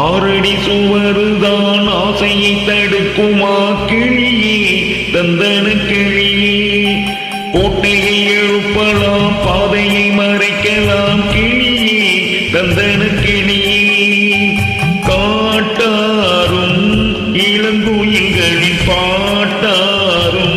ஆறடி சுவருதான் ஆசையை தடுக்குமா கிளியே தந்தன கிளியே கோட்டையை எழுப்பலாம் பாதையை மறைக்கலாம் கிளியே தந்தன கிளியே காட்டாரும் இளங்குயில்களின் பாட்டாரும்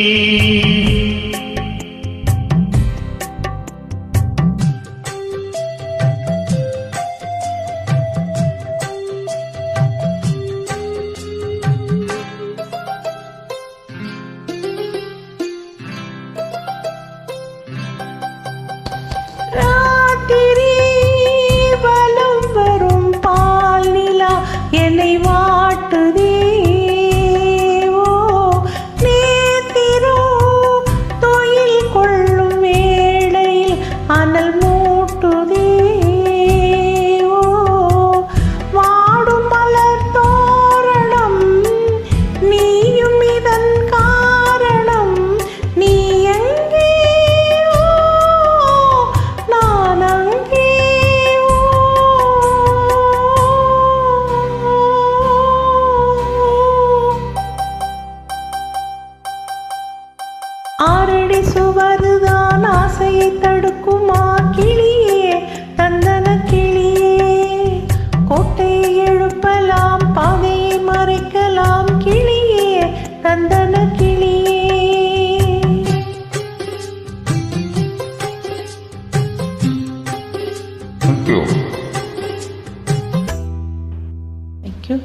ஆறடி சுவருதான் ஆசையை தடுக்குமா கிளியே தந்தன கிளியே கோட்டையை எழுப்பலாம் பாதையை மறைக்கலாம் கிளியே தந்தன கிளியே Thank you. Thank you.